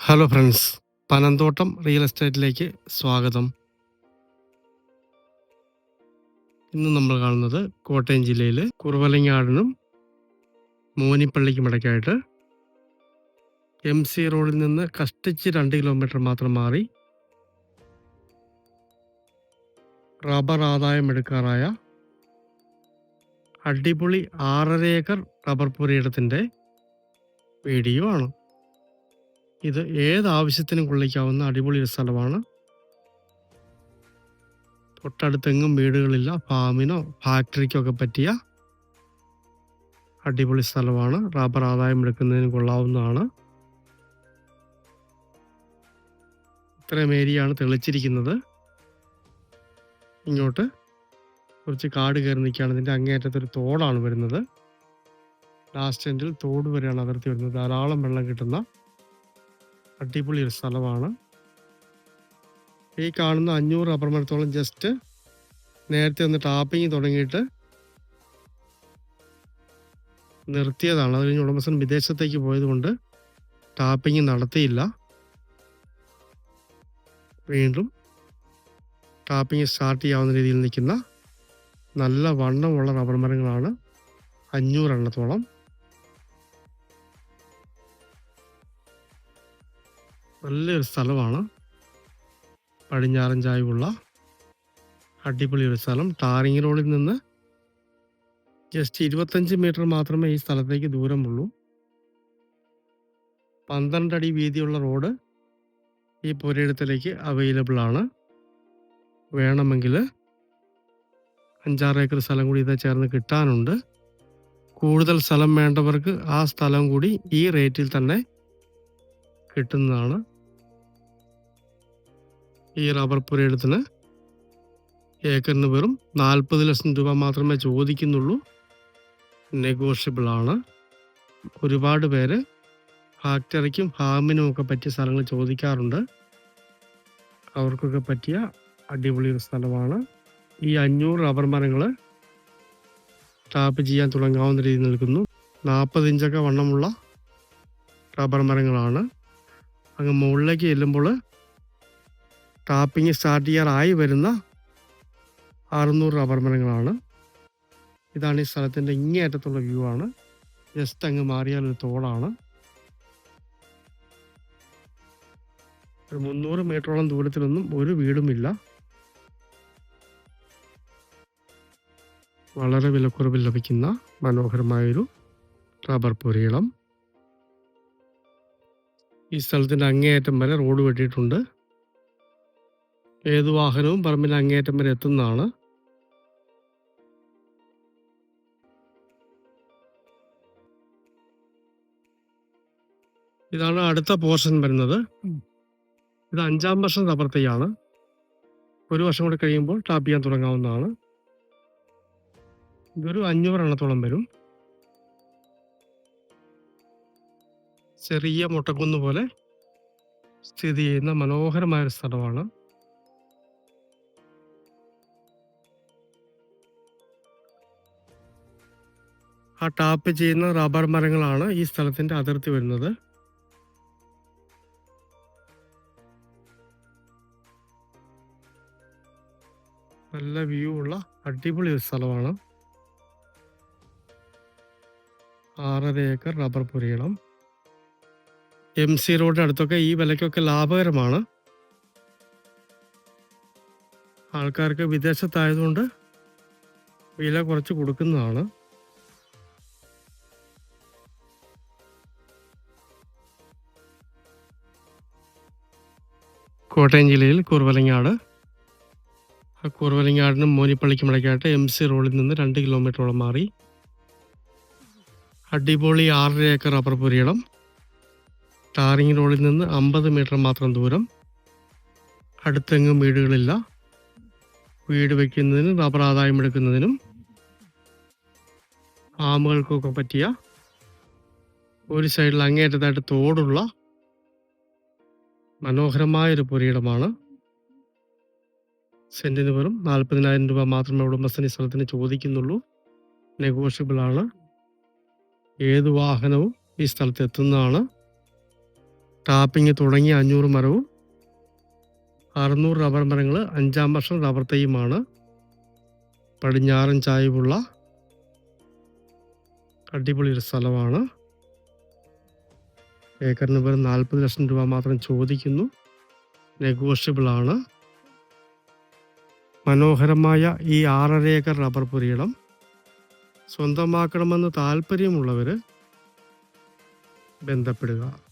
Hello friends Panamthottam real എസ്റ്റേറ്റിലേക്ക് സ്വാഗതം. ഇന്ന് നമ്മൾ കാണുന്നത് കോട്ടയം ജില്ലയിൽ കുറവലങ്ങാടിനും മോനിപ്പള്ളിക്കും ഇടയ്ക്കായിട്ട് എം സി റോഡിൽ നിന്ന് കഷ്ടിച്ച് രണ്ട് കിലോമീറ്റർ മാത്രം മാറി റബ്ബർ ആദായം എടുക്കാറായ അടിപൊളി ആറര ഏക്കർ റബ്ബർ പുരയിടത്തിന്റെ വീഡിയോ ആണ്. ഇത് ഏത് ആവശ്യത്തിനും കൊള്ളിക്കാവുന്ന അടിപൊളി ഒരു സ്ഥലമാണ്. തൊട്ടടുത്തെങ്ങും വീടുകളില്ല. ഫാമിനോ ഫാക്ടറിക്കോ ഒക്കെ പറ്റിയ അടിപൊളി സ്ഥലമാണ്. റബ്ബർ ആദായം എടുക്കുന്നതിന് കൊള്ളാവുന്നതാണ്. ഇത്രയും ഏരിയയാണ് തെളിച്ചിരിക്കുന്നത്. ഇങ്ങോട്ട് കുറച്ച് കാട് കയറി നിൽക്കുകയാണ്. ഇതിന്റെ അങ്ങേറ്റത്തൊരു തോടാണ് വരുന്നത്. ലാസ്റ്റ് എൻഡിൽ തോട് വരെയാണ് അതിർത്തി വരുന്നത്. ധാരാളം വെള്ളം കിട്ടുന്ന അടിപൊളി ഒരു സ്ഥലമാണ്. ഈ കാണുന്ന അഞ്ഞൂറ് റബ്ബർ മരത്തോളം ജസ്റ്റ് നേരത്തെ ഒന്ന് ടാപ്പിങ് തുടങ്ങിയിട്ട് നിർത്തിയതാണ്. അത് കഴിഞ്ഞ് ഉടമസ്ഥൻ വിദേശത്തേക്ക് പോയതുകൊണ്ട് ടാപ്പിങ് നടത്തിയില്ല. വീണ്ടും ടാപ്പിങ് സ്റ്റാർട്ട് ചെയ്യാവുന്ന രീതിയിൽ നിൽക്കുന്ന നല്ല വണ്ണമുള്ള റബ്ബർ മരങ്ങളാണ് അഞ്ഞൂറെണ്ണത്തോളം നല്ലൊരു സ്ഥലമാണ്. പടിഞ്ഞാറൻ ചായവുള്ള അടിപൊളി ഒരു സ്ഥലം. ടാറിങ് റോഡിൽ നിന്ന് ജസ്റ്റ് ഇരുപത്തഞ്ച് മീറ്റർ മാത്രമേ ഈ സ്ഥലത്തേക്ക് ദൂരമുള്ളൂ. പന്ത്രണ്ട് അടി വീതിയുള്ള റോഡ് ഈ പുരയിടത്തിലേക്ക് അവൈലബിൾ ആണ്. വേണമെങ്കിൽ അഞ്ചാറ് ഏക്കർ സ്ഥലം കൂടി ഇതാ ചേർന്ന് കിട്ടാനുണ്ട്. കൂടുതൽ സ്ഥലം വേണ്ടവർക്ക് ആ സ്ഥലം കൂടി ഈ റേറ്റിൽ തന്നെ കിട്ടുന്നതാണ്. ഈ റബ്ബർ പുരയിടത്തിന് ഏക്കറിന് വെറും നാൽപ്പത് ലക്ഷം രൂപ മാത്രമേ ചോദിക്കുന്നുള്ളൂ. നെഗോഷ്യബിൾ ആണ്. ഒരുപാട് പേര് ഫാക്ടറിക്കും ഫാമിനും ഒക്കെ പറ്റിയ സ്ഥലങ്ങൾ ചോദിക്കാറുണ്ട്. അവർക്കൊക്കെ പറ്റിയ അടിപൊളി ഒരു സ്ഥലമാണ്. ഈ അഞ്ഞൂറ് റബ്ബർ മരങ്ങൾ ടാപ്പ് ചെയ്യാൻ തുടങ്ങാവുന്ന രീതിയിൽ നിൽക്കുന്നു. നാൽപ്പത് ഇഞ്ചൊക്കെ വണ്ണമുള്ള റബ്ബർ മരങ്ങളാണ്. അങ്ങ് മുകളിലേക്ക് ചെല്ലുമ്പോൾ ടാപ്പിംഗ് സ്റ്റാർട്ട് ചെയ്യാറായി വരുന്ന അറുന്നൂറ് റബ്ബർ മരങ്ങളാണ്. ഇതാണ് ഈ സ്ഥലത്തിന്റെ ഇങ്ങേയറ്റത്തുള്ള വ്യൂ ആണ്. ജസ്റ്റ് അങ്ങ് മാറിയാൽ ഒരു തോടാണ്. ഒരു മുന്നൂറ് മീറ്ററോളം ദൂരത്തിലൊന്നും ഒരു വീടുമില്ല. വളരെ വിലക്കുറവിൽ ലഭിക്കുന്ന മനോഹരമായൊരു റബ്ബർ പുരയിളം ഈ സ്ഥലത്തിന്റെ അങ്ങേയറ്റം വരെ റോഡ് വെട്ടിയിട്ടുണ്ട്. ഏത് വാഹനവും പറമ്പിൽ അങ്ങേയറ്റം വരെ എത്തുന്നതാണ്. ഇതാണ് അടുത്ത പോർഷൻ വരുന്നത്. ഇത് അഞ്ചാം വർഷം റബ്ബർ തൈയാണ്. ഒരു വർഷം കൂടി കഴിയുമ്പോൾ ടാപ്പ് ചെയ്യാൻ തുടങ്ങാവുന്നതാണ്. ഇതൊരു അഞ്ഞൂറ് എണ്ണത്തോളം വരും. ചെറിയ മുട്ടക്കുന്ന് പോലെ സ്ഥിതി ചെയ്യുന്ന മനോഹരമായ ഒരു സ്ഥലമാണ്. ആ ടാപ്പ് ചെയ്യുന്ന റബ്ബർ മരങ്ങളാണ് ഈ സ്ഥലത്തിന്റെ അതിർത്തി വരുന്നത്. നല്ല വ്യൂ ഉള്ള അടിപൊളി ഒരു സ്ഥലമാണ്. ആറര ഏക്കർ റബ്ബർ പുരയിടം എം സി റോഡിന് അടുത്തൊക്കെ ഈ വിലയ്ക്കൊക്കെ ലാഭകരമാണ്. ആൾക്കാർക്ക് വിദേശത്തായതുകൊണ്ട് വില കുറച്ച് കൊടുക്കുന്നതാണ്. കോട്ടയം ജില്ലയിൽ കുറുവലങ്ങാട് ആ കുറുവലങ്ങാടിനും മോനിപ്പള്ളിക്കും ഇടയ്ക്കായിട്ട് എം സി റോഡിൽ നിന്ന് രണ്ട് കിലോമീറ്ററോളം മാറി. അടിപൊളി ആറര ഏക്കർ റബ്ബർ പുരയിടം. ടാറിങ് റോഡിൽ നിന്ന് അമ്പത് മീറ്റർ മാത്രം ദൂരം. അടുത്തെങ്ങും വീടുകളില്ല. വീട് വയ്ക്കുന്നതിനും റബ്ബർ ആദായം എടുക്കുന്നതിനും ആമുകൾക്കൊക്കെ പറ്റിയ ഒരു സൈഡിൽ അങ്ങേറ്റത്തായിട്ട് തോടുള്ള മനോഹരമായൊരു പുരയിടമാണ്. സെന്റിന് വെറും നാൽപ്പതിനായിരം രൂപ മാത്രമേ ഉടമസ്ഥൻ ഈ സ്ഥലത്തിന് ചോദിക്കുന്നുള്ളൂ. നെഗോഷ്യബിൾ ആണ് ഏത് വാഹനവും ഈ സ്ഥലത്ത് എത്തുന്നതാണ്. ടാപ്പിംഗ് തുടങ്ങിയ അഞ്ഞൂറ് മരവും അറുന്നൂറ് റബ്ബർ മരങ്ങൾ അഞ്ചാം വർഷം റബ്ബർ തൈയുമാണ്. പടിഞ്ഞാറൻ ചായവുള്ള അടിപൊളി ഒരു സ്ഥലമാണ്. ഏക്കറിന് വെറും നാൽപ്പത് ലക്ഷം രൂപ മാത്രം ചോദിക്കുന്നു. നെഗോഷ്യബിൾ ആണ് മനോഹരമായ ഈ ആറര ഏക്കർ റബ്ബർ പുരയിടം. സ്വന്തമാക്കണമെന്ന് താല്പര്യമുള്ളവർ ബന്ധപ്പെടുക.